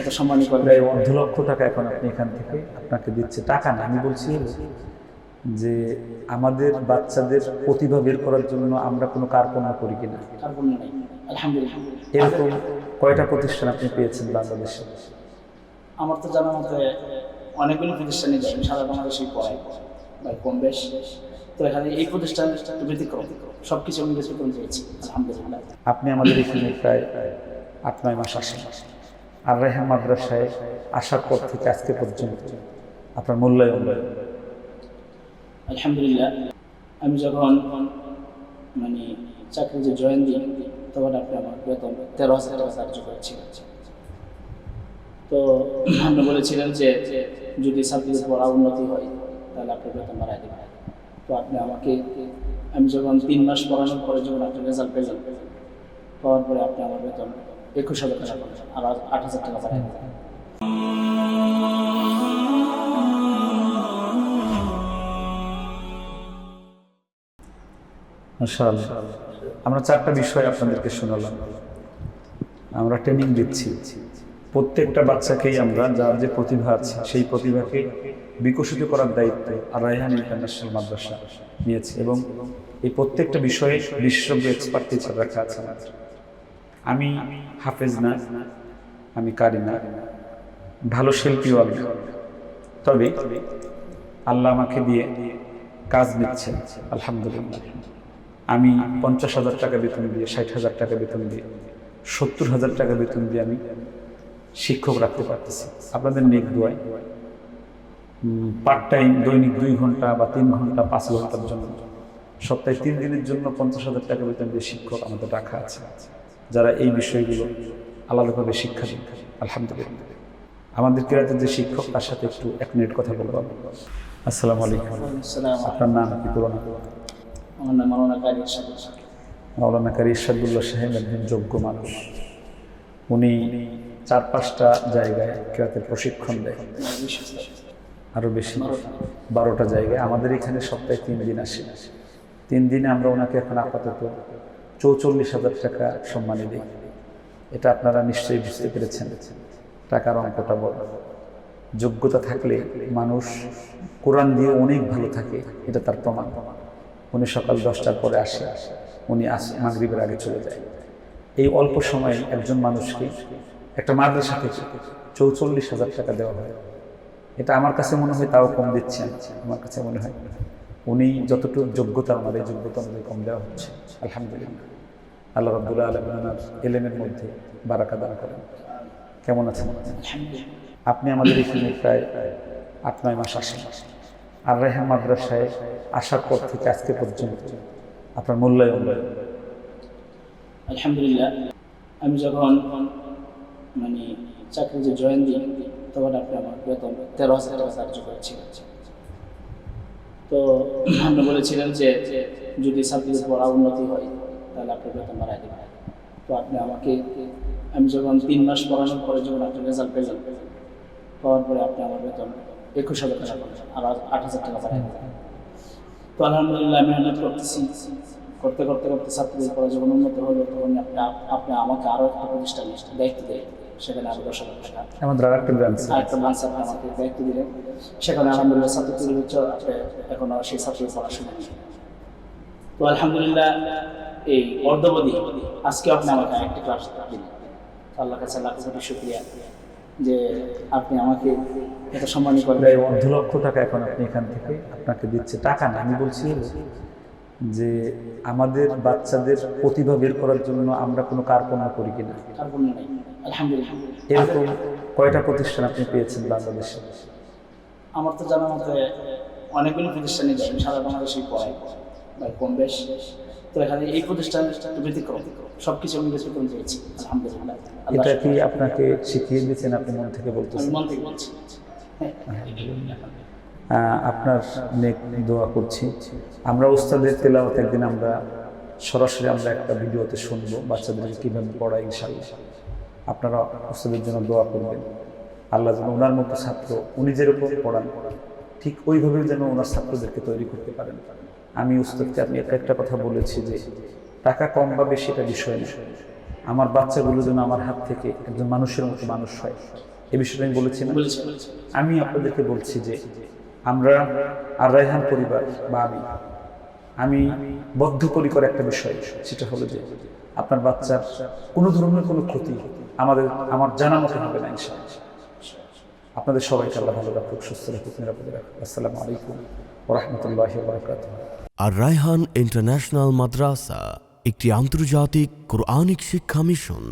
এটা সম্মানী করবে। অর্ধ লক্ষ টাকা এখন আপনি এখান থেকে আপনাকে দিচ্ছে। টাকা না আমি বলছি যে আমাদের বাচ্চাদের প্রতিভা বের করার জন্য আমরা কোনো কার্পণ্য করি কিনা আলহামদুলিল্লাহ। এরকম কয়টা প্রতিষ্ঠান আপনি পেয়েছেন বাংলাদেশে? আমার তো জানা মতে অনেকগুলো প্রতিষ্ঠানে সারা বাংলাদেশেই পড়াই বা কম বেশ। তো এখানে এই প্রতিষ্ঠান ব্যতিক্রম সব কিছু আমি ব্যতিক্রম পেয়েছি আলহামদুলিল্লাহ। আপনি আমাদের এখানে প্রায় আট নয় মাস আসেন আর রেহান মাদ্রাসায় আসার পর থেকে আজকে পর্যন্ত আপনার মূল্যায়ন। আলহামদুলিল্লাহ, আমি যখন মানে চাকরিতে জয়েন দিই, তখন আপনি আমার বেতন তেরো হাজার টাকা ধার্য করেছিলেন। তো আপনি বলেছিলেন যে যদি ছাত্রীদের পড়া উন্নতি হয়, তাহলে আপনি বেতন বাড়াই দেবেন। তো আপনি আমাকে, আমি যখন তিন মাস পড়ানোর পরে যখন আপনি রেজাল্ট পেলেন, পাওয়ার পরে আপনি আমার বেতন একুশ হাজার টাকা আর আট হাজার টাকা মাশাআল্লাহ। আমরা চারটা বিষয় আপনাদেরকে শোনালাম। আমরা ট্রেনিং দিচ্ছি। প্রত্যেকটা বাচ্চাকেই আমরা যার যে প্রতিভা আছে, সেই প্রতিভাকে বিকশিত করার দায়িত্ব আর রায়হান ইন্টারন্যাশনাল মাদ্রাসা নিয়েছে এবং এই প্রত্যেকটা বিষয়ে বিশেষজ্ঞ এক্সপার্ট টিচার রাখা আছে। আমি হাফেজ না, আমি কারি না ভালো শিল্পীও আমি তবে আল্লাহ আমাকে দিয়ে কাজ নিচ্ছেন আলহামদুলিল্লাহ। আমি পঞ্চাশ হাজার টাকা বেতন দিয়ে, ষাট হাজার টাকা বেতন দিয়ে, সত্তর হাজার টাকা বেতন দিয়ে আমি শিক্ষক রাখতে পারতেছি। আপনাদের নেক দোয়ায়। পার্ট টাইম দৈনিক দুই ঘণ্টা বা তিন ঘণ্টা, পাঁচ ঘণ্টার জন্য। সপ্তাহে তিন দিনের জন্য পঞ্চাশ হাজার টাকা বেতন দিয়ে শিক্ষক আমাদের রাখা আছে। যারা এই বিষয়গুলো আলাদাভাবে শিক্ষা দিন আলহামদুলিল্লাহ। আমাদের কেরাতের যে শিক্ষক তার সাথে একটু এক মিনিট কথা বলব। আসসালামু আলাইকুম। আপনার নাম কি পুরোনো? আমার নাম মাওলানা কারি সাহেব মাওলানা কারি ইরশাদুল্লাহ সাহেব একজন যোগ্য মানুষ। উনি চার পাঁচটা জায়গায় কেরাতের প্রশিক্ষণ দেয়। আরও বেশি বারোটা জায়গায়। আমাদের এখানে সপ্তাহে তিন দিন আসে। তিন দিনে আমরা ওনাকে এখন আপাতত চৌচল্লিশ হাজার টাকা সম্মানে দিই এটা আপনারা নিশ্চয়ই বুঝতে পেরেছেন। টাকার অঙ্কটা বড়। যোগ্যতা থাকলে মানুষ কোরআন দিয়ে অনেক ভালো থাকে, এটা তার প্রমাণ। উনি সকাল দশটার পরে আসে, উনি আসে, মাগরিবের আগে চলে যায়। এই অল্প সময়ে একজন মানুষকে একটা মাদ্রাসা থেকে চৌচল্লিশ হাজার টাকা দেওয়া হয়। এটা আমার কাছে মনে হয় তাও কম দিচ্ছেন আমার কাছে মনে হয়। উনি যতটুকু যোগ্যতা এই যোগ্যতা আমাদের কম দেওয়া হচ্ছে। আলহামদুলিল্লাহ। আল্লাহ রব্দুল্লাহ আলম ওনার এলেমের মধ্যে বারাকা দান করেন। কেমন আছেন? আপনি আমাদের এখানে প্রায় আট নয় মাস আসেন। আর রেহান মাদ্রাসায় আসার পর থেকে আজকে পর্যন্ত আপনার মূল্যায়ন। আলহামদুলিল্লাহ। আমি যখন মানে চাকরিতে জয়েন দিই তখন আপনি আমার বেতন তেরো হাজার টাকা ধার্য করেছিলেন তো আপনি বলেছিলেন যে যদি ছাত্রীদের পড়া উন্নতি হয়, তাহলে আপনি বেতন বাড়াই দেবেন। তো আপনি আমাকে, আমি যখন তিন মাস পড়ানোর পরে যখন আপনি রেজাল্ট পেলেন, পাওয়ার পরে আপনি আমার বেতন একুশ হাজার টাকা আর আট হাজার টাকা বাড়াই দেবেন। তো আলহামদুলিল্লাহ আমি মেহনত করতেছি। করতে করতে করতে ছাত্রদের পরে যখন উন্নত হলো, তখন আপনি আপনি আমাকে আরও একটা প্রতিষ্ঠান দায়িত্ব দেয় সেখানে আরও দশ হাজার টাকা আমাদের আর একটা ব্রাঞ্চ আর একটা ব্রাঞ্চ আপনি আমাকে দায়িত্ব দিলেন। সেখানে আলহামদুলিল্লাহ হচ্ছে এখন সেই ছাত্রের পড়াশোনা তো আলহামদুলিল্লাহ এই অর্ধবধি আজকে আপনি আমাকে একটা ক্লাস দিলেন। আল্লাহ কাছে লাখ কোটি শুক্রিয়া যে আপনি আমাকে এত সম্মানী করলেন। প্রায় অর্ধ লক্ষ টাকা এখন আপনি এখান থেকে আপনাকে দিচ্ছে। টাকা না আমি বলছি যে আমাদের বাচ্চাদের প্রতিভা বের করার জন্য আমরা কোনো কার্পণ্য করি কিনা। এরকম কয়টা প্রতিষ্ঠান আপনি পেয়েছেন বাংলাদেশে? আমার তো জানা মতে অনেকগুলো প্রতিষ্ঠানে সারা বাংলাদেশেই পড়াই কম বেশ। তো এখানে এই প্রতিষ্ঠান ব্যতিক্রম সব কিছু আমি ব্যতিক্রম পেয়েছি আলহামদুলিল্লাহ। এটা কি আপনাকে শিখিয়ে দিয়েছেন আপনি মন থেকে বলতেছেন? মন থেকে বলছি। হ্যাঁ আপনার নেক দোয়া করছি। আমরা ওস্তাদের তেলাওয়াত একদিন আমরা সরাসরি আমরা একটা ভিডিওতে শুনব বাচ্চাদেরকে কীভাবে পড়াই ইনশাল্লাহ আপনারা ওস্তাদের জন্য দোয়া করবেন। আল্লাহ যেন ওনার মতো ছাত্র উনি যেরকম পড়ান ঠিক ওইভাবে যেন ওনার ছাত্রদেরকে তৈরি করতে পারেন। আমি উস্তাদকে আমি একটা একটা কথা বলেছি যে টাকা কম বা বেশি এটা বিষয় না। আমার বাচ্চাগুলো যেন আমার হাত থেকে একজন মানুষের মতো মানুষ হয়। এ বিষয়টা আমি বলেছি না। বলেছি। আমি আপনাদেরকে বলছি যে আমরা আর রায়হান পরিবার বা আমি আমি বদ্ধপরিকর একটা বিষয়, সেটা হলো যে আপনার বাচ্চার কোনো ধরনের কোনো ক্ষতি আমাদের, আমার জানা মতো হবে না ইনশাআল্লাহ। আপনাদের সবাইকে আল্লাহ ভালো রাখুক, সুস্থ রাখুক, নিরাপদে রাখুক। আসসালামু আলাইকুম ওরহমতুল্লাহ বরকাতুহ। আর রায়হান ইন্টারন্যাশনাল মাদ্রাসা, একটি আন্তর্জাতিক কোরআনিক শিক্ষা মিশন।